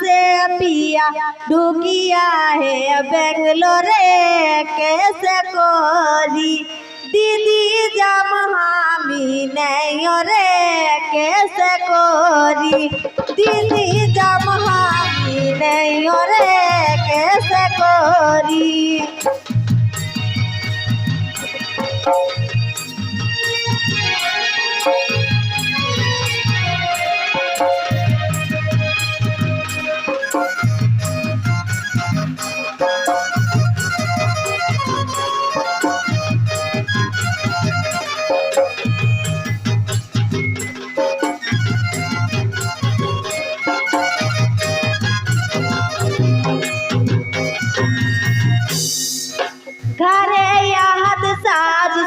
से पिया ढुकिया है बेंगलोरे कैसे कोरी दीदी जम हामी नहीं रे, कैसे कोरी दीदी जम हामी नहीं रे, कैसे कोरी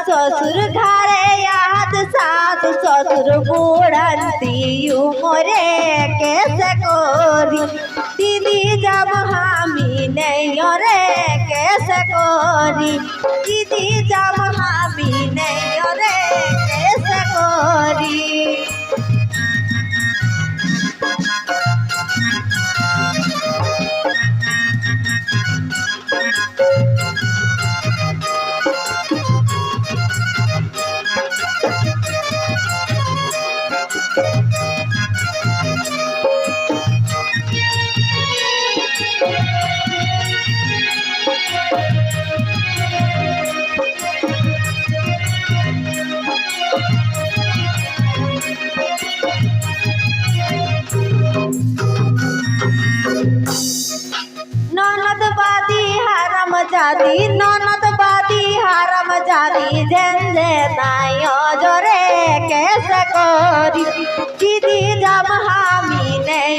ससुर घरे याद सास ससुर बुढ़ती उमरे कैसे कोरी? করি দিদি যাম আমি নেই রে কেসে করি Thank you. হারাম জাদি ননদ বাদি হারাম জাদি ঝেঞ্ঝে নাই অজরে কেসে করি দিদি জাম হামি নেই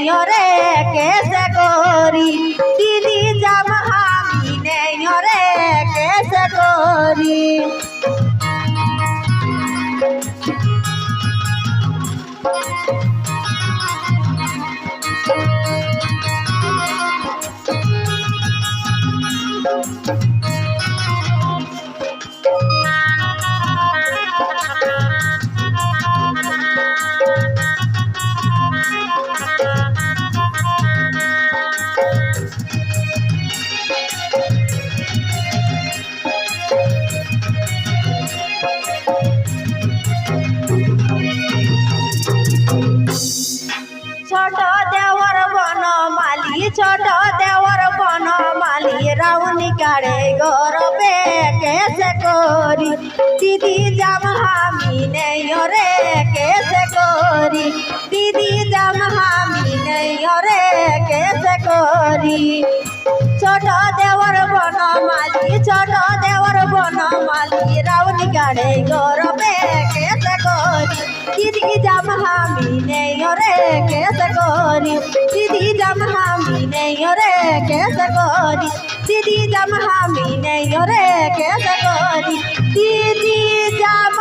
ছোট দেওয়ার বনমালি ছোট দেওয়ার বনমালি রাউনি কাড়ে গরবে, কেসে করি? দিদি জাম হামি নেই রে কেসে করি? দিদি জাম হামি নেই রে কেসে করি? ছোট দেওয়ার বনমালি ছোট দেওয়ার বনমালি রাউনি কাড়ে গরবে, কেসে করি? দিদি জাম হামি নেই রে কেসে করি? দিদি জাম হামি নেই রে কেসে করি? দিদি জাম হামি নেই রে কেসে করি। দিদি জাম